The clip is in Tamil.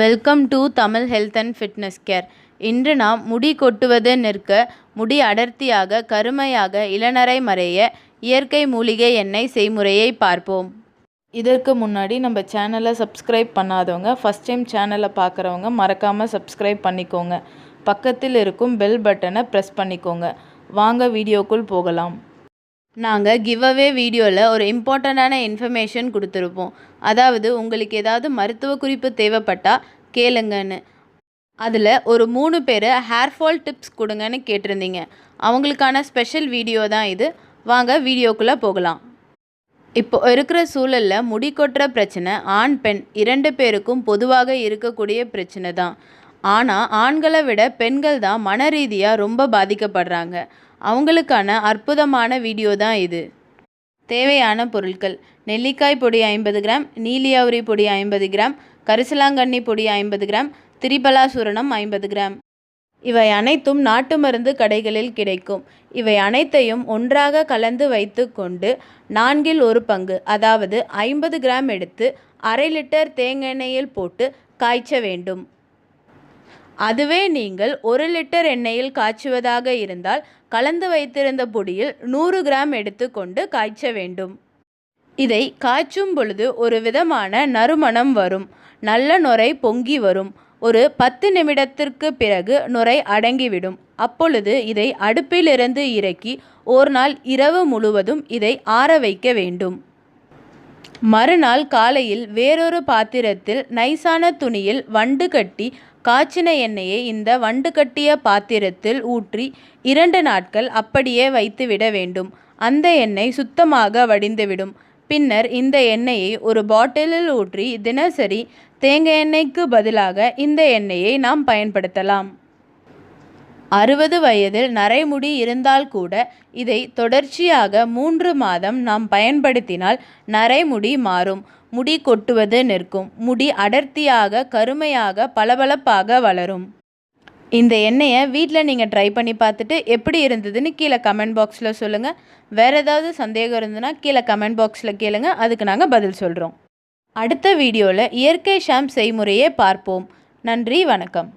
Welcome to Tamil health and fitness care இன்று நாம் முடி கொட்டுவது நிற்க முடி அடர்த்தியாக கருமையாக இளநரை மறைய இயற்கை மூலிகை எண்ணெய் செய்முறையை பார்ப்போம். இதற்கு முன்னாடி நம்ம சேனலை சப்ஸ்கிரைப் பண்ணாதவங்க ஃபஸ்ட் டைம் சேனலை பார்க்குறவங்க மறக்காமல் சப்ஸ்கிரைப் பண்ணிக்கோங்க. பக்கத்தில் இருக்கும் பெல் பட்டனை ப்ரெஸ் பண்ணிக்கோங்க. வாங்க வீடியோக்குள் போகலாம். நாங்கள் கிவ் அவே வீடியோவில் ஒரு இம்பார்ட்டண்ட்டான இன்ஃபர்மேஷன் கொடுத்துருப்போம். அதாவது உங்களுக்கு ஏதாவது மருத்துவ குறிப்பு தேவைப்பட்டால் கேளுங்கன்னு. அதில் ஒரு மூணு பேர் ஹேர் ஃபால் டிப்ஸ் கொடுங்கன்னு கேட்டிருந்தீங்க. அவங்களுக்கான ஸ்பெஷல் வீடியோ தான் இது. வாங்க வீடியோக்குள்ளே போகலாம். இப்போ இருக்கிற சூழலில் முடி கொட்டுற பிரச்சனை ஆண் பெண் இரண்டு பேருக்கும் பொதுவாக இருக்கக்கூடிய பிரச்சனை தான். ஆனால் ஆண்களை விட பெண்கள் தான் மன ரீதியாக ரொம்ப பாதிக்கப்படுறாங்க. அவங்களுக்கான அற்புதமான வீடியோ தான் இது. தேவையான பொருட்கள். நெல்லிக்காய் பொடி ஐம்பது கிராம் நீலியாவரி பொடி ஐம்பது கிராம் கரிசலாங்கண்ணி பொடி ஐம்பது கிராம் திரிபலாசூரணம் ஐம்பது கிராம். இவை அனைத்தும் நாட்டு மருந்து கடைகளில் கிடைக்கும். இவை அனைத்தையும் ஒன்றாக கலந்து வைத்து கொண்டு நான்கில் ஒரு பங்கு அதாவது ஐம்பது கிராம் எடுத்து அரை லிட்டர் தேங்காய் எண்ணெயில் போட்டு காய்ச்ச வேண்டும். அதுவே நீங்கள் ஒரு லிட்டர் எண்ணெயில் காய்ச்சுவதாக இருந்தால் கலந்து வைத்திருந்த பொடியில் நூறு கிராம் எடுத்துக்கொண்டு காய்ச்ச வேண்டும். இதை காய்ச்சும் பொழுது ஒரு விதமான நறுமணம் வரும். நல்ல நுரை பொங்கி வரும். ஒரு பத்து நிமிடத்திற்கு பிறகு நுரை அடங்கிவிடும். அப்பொழுது இதை அடுப்பிலிருந்து இறக்கி ஒரு நாள் இரவு முழுவதும் இதை ஆற வைக்க வேண்டும். மறுநாள் காலையில் வேறொரு பாத்திரத்தில் நைசான துணியில் வண்டு கட்டி காய்ச்சின எண்ணெயை இந்த வண்டு கட்டிய பாத்திரத்தில் ஊற்றி இரண்டு நாட்கள் அப்படியே வைத்துவிட வேண்டும். அந்த எண்ணெய் சுத்தமாக வடிந்துவிடும் பின்னர் இந்த எண்ணெயை ஒரு பாட்டிலில் ஊற்றி தினசரி தேங்காய் எண்ணெய்க்கு பதிலாக இந்த எண்ணெயை நாம் பயன்படுத்தலாம். அறுபது வயதில் நரைமுடி இருந்தால் கூட இதை தொடர்ச்சியாக மூன்று மாதம் நாம் பயன்படுத்தினால் நரைமுடி மாறும். முடி கொட்டுவது நிற்கும். முடி அடர்த்தியாக கருமையாக பளபளப்பாக வளரும். இந்த எண்ணெயை வீட்டில் நீங்கள் ட்ரை பண்ணி பார்த்துட்டு எப்படி இருந்ததுன்னு கீழே கமெண்ட் பாக்ஸில் சொல்லுங்கள் வேறு ஏதாவது சந்தேகம் இருந்ததுன்னா கீழே கமெண்ட் பாக்ஸில் கேளுங்க. அதுக்கு நாங்கள் பதில் சொல்கிறோம். அடுத்த வீடியோவில் இயற்கை ஷாம்ப் செய்முறையே பார்ப்போம். நன்றி வணக்கம்.